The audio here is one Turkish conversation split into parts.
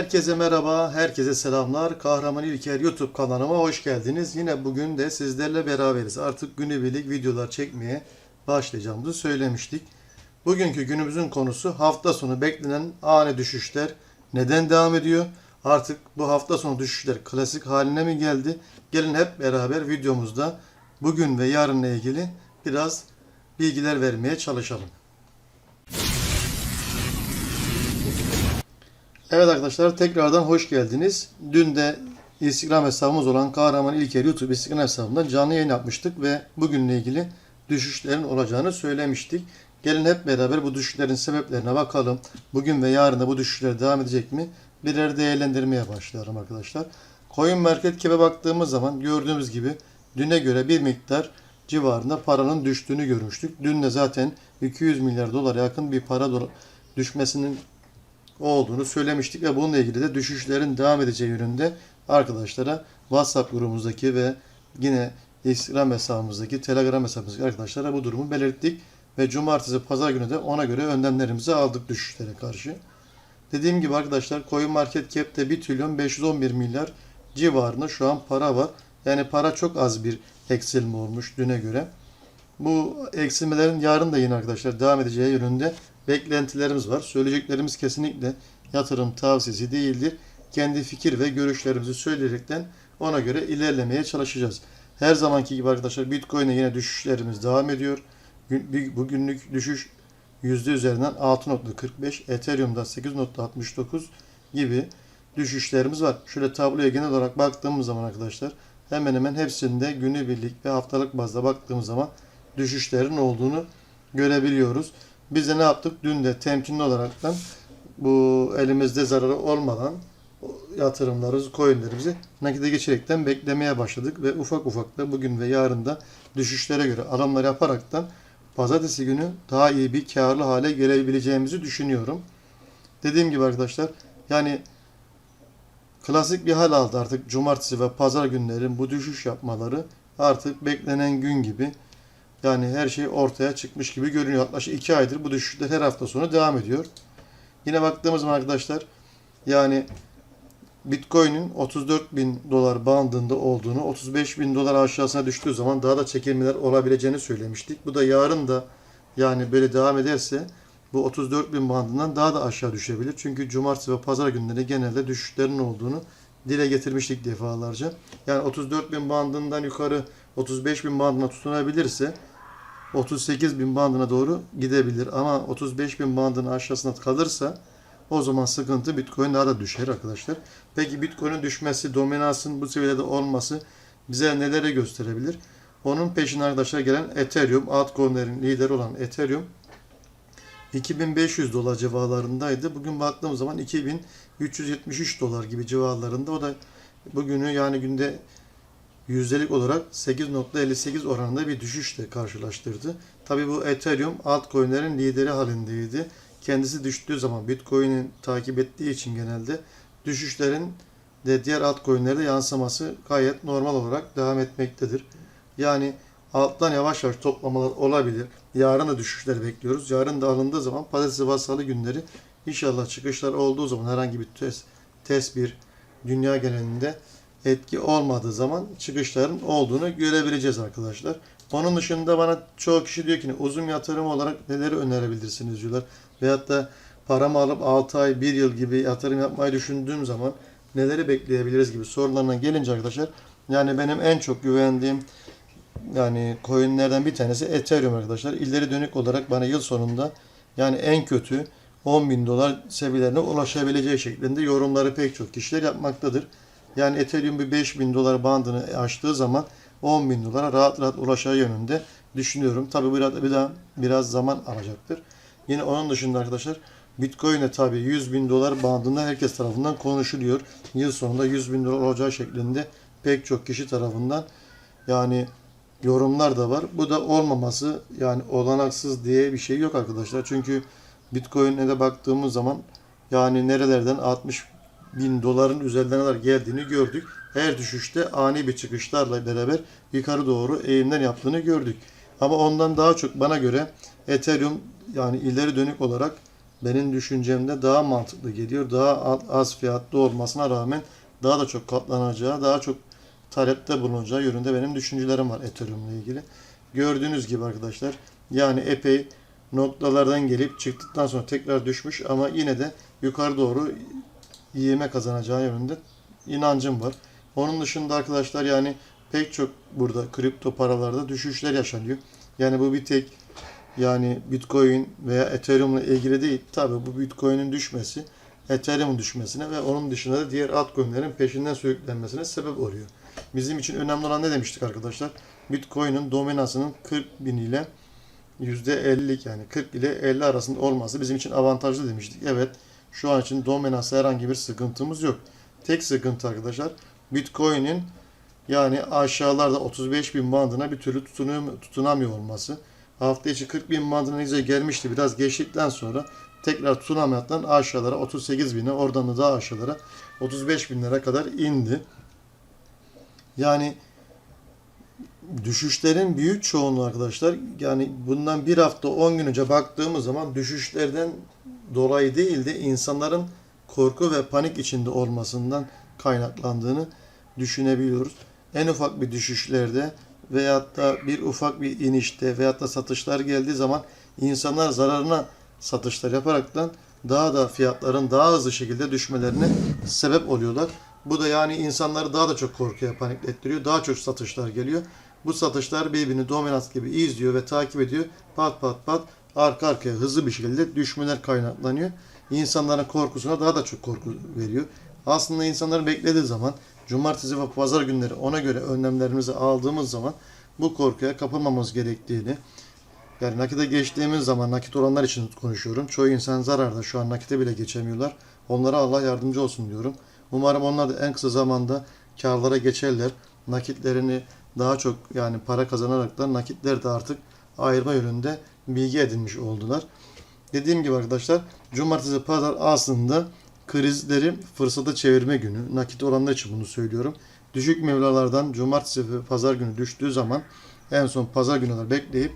Herkese merhaba, herkese selamlar. Kahraman İlker YouTube kanalıma hoş geldiniz. Yine bugün de sizlerle beraberiz. Artık günübirlik videolar çekmeye başlayacağımızı söylemiştik. Bugünkü günümüzün konusu hafta sonu beklenen ani düşüşler neden devam ediyor? Artık bu hafta sonu düşüşler klasik haline mi geldi? Gelin hep beraber videomuzda bugün ve yarınla ilgili biraz bilgiler vermeye çalışalım. Evet arkadaşlar tekrardan hoş geldiniz. Dün de Instagram hesabımız olan Kahraman İlker YouTube Instagram hesabından canlı yayın yapmıştık ve bugünle ilgili düşüşlerin olacağını söylemiştik. Gelin hep beraber bu düşüşlerin sebeplerine bakalım. Bugün ve yarın da bu düşüşler devam edecek mi? Birer değerlendirmeye başlayalım arkadaşlar. Coin Market Cap'e baktığımız zaman gördüğümüz gibi düne göre bir miktar civarında paranın düştüğünü görmüştük. Dün de zaten 200 milyar dolara yakın bir para düşmesinin olduğunu söylemiştik ve bununla ilgili de düşüşlerin devam edeceği yönünde arkadaşlara WhatsApp grubumuzdaki ve yine Instagram hesabımızdaki, Telegram hesabımızdaki arkadaşlara bu durumu belirttik ve cumartesi pazar günü de ona göre önlemlerimizi aldık düşüşlere karşı. Dediğim gibi arkadaşlar Coin Market Cap'te 1 trilyon 511 milyar civarında şu an para var. Yani para çok az bir eksilme olmuş düne göre. Bu eksilmelerin yarın da yine arkadaşlar devam edeceği yönünde beklentilerimiz var. Söyleyeceklerimiz kesinlikle yatırım tavsiyesi değildir. Kendi fikir ve görüşlerimizi söyleyerekten ona göre ilerlemeye çalışacağız. Her zamanki gibi arkadaşlar Bitcoin'e yine düşüşlerimiz devam ediyor. Bugünlük düşüş yüzde üzerinden 6.45, Ethereum'da 8.69 gibi düşüşlerimiz var. Şöyle tabloya genel olarak baktığımız zaman arkadaşlar hemen hemen hepsinde günübirlik ve haftalık bazda baktığımız zaman düşüşlerin olduğunu görebiliyoruz. Biz de ne yaptık? Dün de temkinli olaraktan bu elimizde zararı olmadan yatırımlarımızı, coinlerimizi nakite geçirerekten beklemeye başladık ve ufak ufak da bugün ve yarın da düşüşlere göre alımlar yaparaktan pazartesi günü daha iyi bir karlı hale gelebileceğimizi düşünüyorum. Dediğim gibi arkadaşlar yani klasik bir hal aldı artık cumartesi ve pazar günlerin bu düşüş yapmaları artık beklenen gün gibi yani her şey ortaya çıkmış gibi görünüyor. Yaklaşık 2 aydır bu düşüşler her hafta sonu devam ediyor. Yine baktığımız zaman arkadaşlar yani Bitcoin'in 34 bin dolar bandında olduğunu, 35 bin dolar aşağısına düştüğü zaman daha da çekilmeler olabileceğini söylemiştik. Bu da yarın da yani böyle devam ederse bu 34 bin bandından daha da aşağı düşebilir. Çünkü cumartesi ve pazar günleri genelde düşüşlerin olduğunu dile getirmiştik defalarca. Yani 34 bin bandından yukarı 35 bin bandına tutunabilirse 38 bin bandına doğru gidebilir. Ama 35 bin bandının aşağısına kalırsa o zaman sıkıntı Bitcoin daha da düşer arkadaşlar. Peki Bitcoin'in düşmesi, dominansın bu seviyede olması bize neleri gösterebilir? Onun peşine arkadaşlar gelen Ethereum, altcoin'lerin lideri olan Ethereum 2500 dolar civarlarındaydı. Bugün baktığımız zaman 2373 dolar gibi civarlarında. O da bugünü yani günde yüzdelik olarak 8.58 oranında bir düşüşle karşılaştırdı. Tabi bu Ethereum altcoin'lerin lideri halindeydi. Kendisi düştüğü zaman Bitcoin'in takip ettiği için genelde düşüşlerin de diğer altcoin'lerde yansıması gayet normal olarak devam etmektedir. Yani alttan yavaş yavaş toplamalar olabilir. Yarın da düşüşler bekliyoruz. Yarın da alındığı zaman pazartesi ve salı günleri inşallah çıkışlar olduğu zaman herhangi bir test, test bir dünya genelinde etki olmadığı zaman çıkışların olduğunu görebileceğiz arkadaşlar. Onun dışında bana çoğu kişi diyor ki uzun yatırım olarak neleri önerebilirsiniz diyorlar. Veyahut da paramı alıp 6 ay 1 yıl gibi yatırım yapmayı düşündüğüm zaman neleri bekleyebiliriz gibi sorularına gelince arkadaşlar yani benim en çok güvendiğim yani coinlerden bir tanesi Ethereum arkadaşlar. İleri dönük olarak bana yıl sonunda yani en kötü 10 bin dolar seviyelerine ulaşabileceği şeklinde yorumları pek çok kişiler yapmaktadır. Yani Ethereum bir 5 bin dolar bandını aştığı zaman 10 bin dolara rahat rahat ulaşacağı yönünde düşünüyorum. Tabi biraz, bir daha biraz zaman alacaktır. Yine onun dışında arkadaşlar Bitcoin'e tabi 100 bin dolar bandında herkes tarafından konuşuluyor. Yıl sonunda 100 bin dolar olacağı şeklinde pek çok kişi tarafından yani yorumlar da var. Bu da olmaması yani olanaksız diye bir şey yok arkadaşlar. Çünkü Bitcoin'e de baktığımız zaman yani nerelerden 60 bin doların üzerine kadar geldiğini gördük. Her düşüşte ani bir çıkışlarla beraber yukarı doğru eğimler yaptığını gördük. Ama ondan daha çok bana göre Ethereum yani ileri dönük olarak benim düşüncemde daha mantıklı geliyor. Daha az fiyatlı olmasına rağmen daha da çok katlanacağı, daha çok talepte bulunacağı yönünde benim düşüncelerim var Ethereum ile ilgili. Gördüğünüz gibi arkadaşlar yani epey noktalardan gelip çıktıktan sonra tekrar düşmüş ama yine de yukarı doğru ivme kazanacağı yönünde inancım var. Onun dışında arkadaşlar yani pek çok burada kripto paralarda düşüşler yaşanıyor. Yani bu bir tek yani Bitcoin veya Ethereum ile ilgili değil. Tabi bu Bitcoin'in düşmesi Ethereum'un düşmesine ve onun dışında da diğer altcoin'lerin peşinden sürüklenmesine sebep oluyor. Bizim için önemli olan ne demiştik arkadaşlar? Bitcoin'in dominansının 40 bin ile %50'lik yani 40 ile 50 arasında olması bizim için avantajlı demiştik. Evet şu an için dominansı herhangi bir sıkıntımız yok. Tek sıkıntı arkadaşlar Bitcoin'in yani aşağılarda 35 bin bandına bir türlü tutunuyor, tutunamıyor olması. Hafta içi 40 bin bandına nice gelmişti. Biraz geçtikten sonra tekrar tutunamayattan aşağılara 38 bine oradan da daha aşağılara 35 binlere kadar indi. Yani düşüşlerin büyük çoğunluğu arkadaşlar yani bundan bir hafta 10 gün önce baktığımız zaman düşüşlerden dolayı değil de insanların korku ve panik içinde olmasından kaynaklandığını düşünebiliyoruz. En ufak bir düşüşlerde veyahut da bir ufak bir inişte veyahut da satışlar geldiği zaman insanlar zararına satışlar yaparaktan daha da fiyatların daha hızlı şekilde düşmelerine sebep oluyorlar. Bu da yani insanları daha da çok korkuya paniklettiriyor. Daha çok satışlar geliyor. Bu satışlar birbirini dominant gibi izliyor ve takip ediyor. Pat pat pat arka arkaya hızlı bir şekilde düşmeler kaynaklanıyor. İnsanların korkusuna daha da çok korku veriyor. Aslında insanların beklediği zaman cumartesi ve pazar günleri ona göre önlemlerimizi aldığımız zaman bu korkuya kapılmamamız gerektiğini yani nakite geçtiğimiz zaman nakit olanlar için konuşuyorum. Çoğu insan zararda şu an nakite bile geçemiyorlar. Onlara Allah yardımcı olsun diyorum. Umarım onlar da en kısa zamanda karlara geçerler. Nakitlerini daha çok yani para kazanarak da nakitler de artık ayırma yönünde bilgi edinmiş oldular. Dediğim gibi arkadaşlar cumartesi pazar aslında krizleri fırsata çevirme günü. Nakit olanlar için bunu söylüyorum. Düşük mevlalardan cumartesi ve pazar günü düştüğü zaman en son pazar günü kadar bekleyip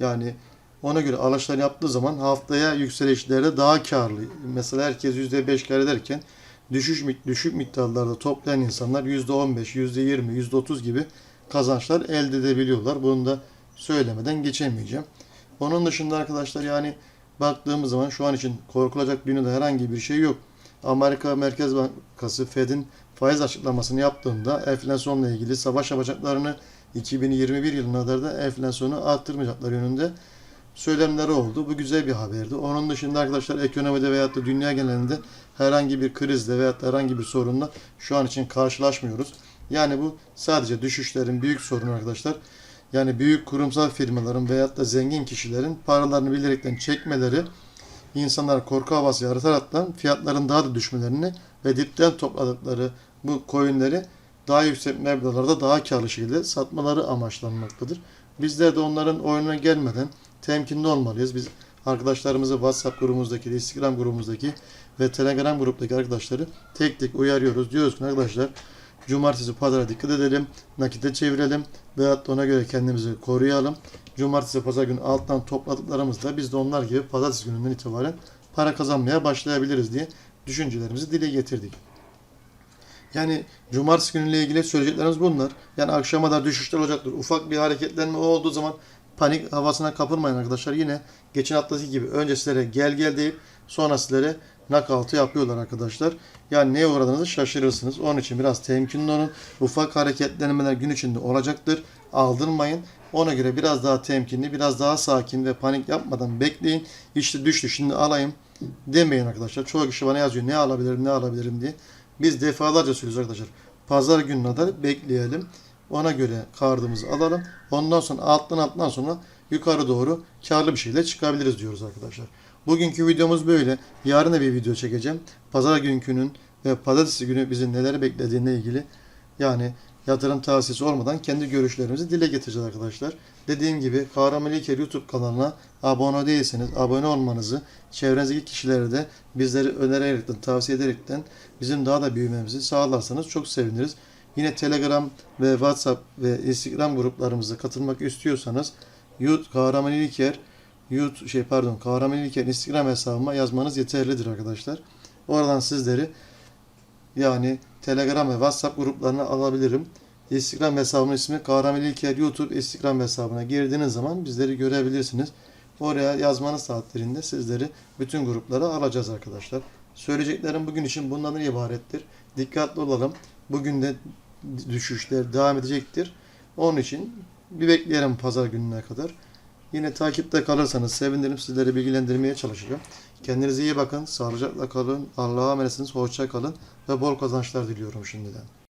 yani ona göre alışlar yaptığı zaman haftaya yükselişlerde daha karlı. Mesela herkes %5 kar ederken düşüş, düşük miktarlarda toplayan insanlar %15, %20, %30 gibi kazançlar elde edebiliyorlar. Bunu da söylemeden geçemeyeceğim. Onun dışında arkadaşlar yani baktığımız zaman şu an için korkulacak dünyada herhangi bir şey yok. Amerika Merkez Bankası Fed'in faiz açıklamasını yaptığında enflasyonla ilgili savaş yapacaklarını 2021 yılına kadar da enflasyonu arttırmayacaklar yönünde söylemleri oldu. Bu güzel bir haberdi. Onun dışında arkadaşlar ekonomide veyahut da dünya genelinde herhangi bir krizle veyahut da herhangi bir sorunla şu an için karşılaşmıyoruz. Yani bu sadece düşüşlerin büyük sorunu arkadaşlar. Yani büyük kurumsal firmaların veyahut da zengin kişilerin paralarını bilerekten çekmeleri insanlar korku havası yarataraktan fiyatların daha da düşmelerini ve dipten topladıkları bu coinleri daha yüksek meblağlarda daha karlı şekilde satmaları amaçlanmaktadır. Bizler de onların oyununa gelmeden temkinli olmalıyız. Biz arkadaşlarımızı WhatsApp grubumuzdaki, Instagram grubumuzdaki ve Telegram gruptaki arkadaşları tek tek uyarıyoruz. Diyoruz ki arkadaşlar cumartesi pazara dikkat edelim, nakite çevirelim veyahut da ona göre kendimizi koruyalım. Cumartesi pazar günü alttan topladıklarımızla biz de onlar gibi pazartesi gününden itibaren para kazanmaya başlayabiliriz diye düşüncelerimizi dile getirdik. Yani cumartesi günüyle ilgili söyleyeceklerimiz bunlar. Yani akşama da düşüşler olacaktır. Ufak bir hareketlenme olduğu zaman panik havasına kapılmayın arkadaşlar. Yine geçen haftaki gibi önce sizlere gel gel deyip sonra sizlere knockout'u yapıyorlar arkadaşlar. Yani neye uğradığınızı şaşırırsınız. Onun için biraz temkinli olun. Ufak hareketlenmeler gün içinde olacaktır. Aldırmayın. Ona göre biraz daha temkinli, biraz daha sakin ve panik yapmadan bekleyin. İşte düştü şimdi alayım demeyin arkadaşlar. Çoğu kişi bana yazıyor ne alabilirim ne alabilirim diye. Biz defalarca söylüyoruz arkadaşlar. Pazar gününe kadar bekleyelim. Ona göre kardımızı alalım. Ondan sonra alttan alttan sonra yukarı doğru karlı bir şeyle çıkabiliriz diyoruz arkadaşlar. Bugünkü videomuz böyle. Yarın da bir video çekeceğim. Pazar günkünün ve pazartesi günü bizi neler beklediğine ilgili yani yatırım tavsiyesi olmadan kendi görüşlerimizi dile getireceğiz arkadaşlar. Dediğim gibi Kahraman İlker YouTube kanalına abone değilseniz abone olmanızı, çevrenizdeki kişilere de bizleri önererekten, tavsiye ederekten bizim daha da büyümemizi sağlarsanız çok seviniriz. Yine Telegram ve WhatsApp ve Instagram gruplarımıza katılmak istiyorsanız YouTube Kahraman İlker YouTube şey pardon Kahraman İlker Instagram hesabıma yazmanız yeterlidir arkadaşlar. Oradan sizleri yani Telegram ve WhatsApp gruplarına alabilirim. Instagram hesabımın ismi Kahraman İlker YouTube Instagram hesabına girdiğiniz zaman bizleri görebilirsiniz. Oraya yazmanız saatlerinde sizleri bütün gruplara alacağız arkadaşlar. Söyleyeceklerim bugün için bundan ibarettir. Dikkatli olalım. Bugün de düşüşler devam edecektir. Onun için bir bekleyelim pazar gününe kadar. Yine takipte kalırsanız sevinirim. Sizleri bilgilendirmeye çalışacağım. Kendinize iyi bakın. Sağlıcakla kalın. Allah'a emanetsiniz. Hoşça kalın. Ve bol kazançlar diliyorum şimdiden.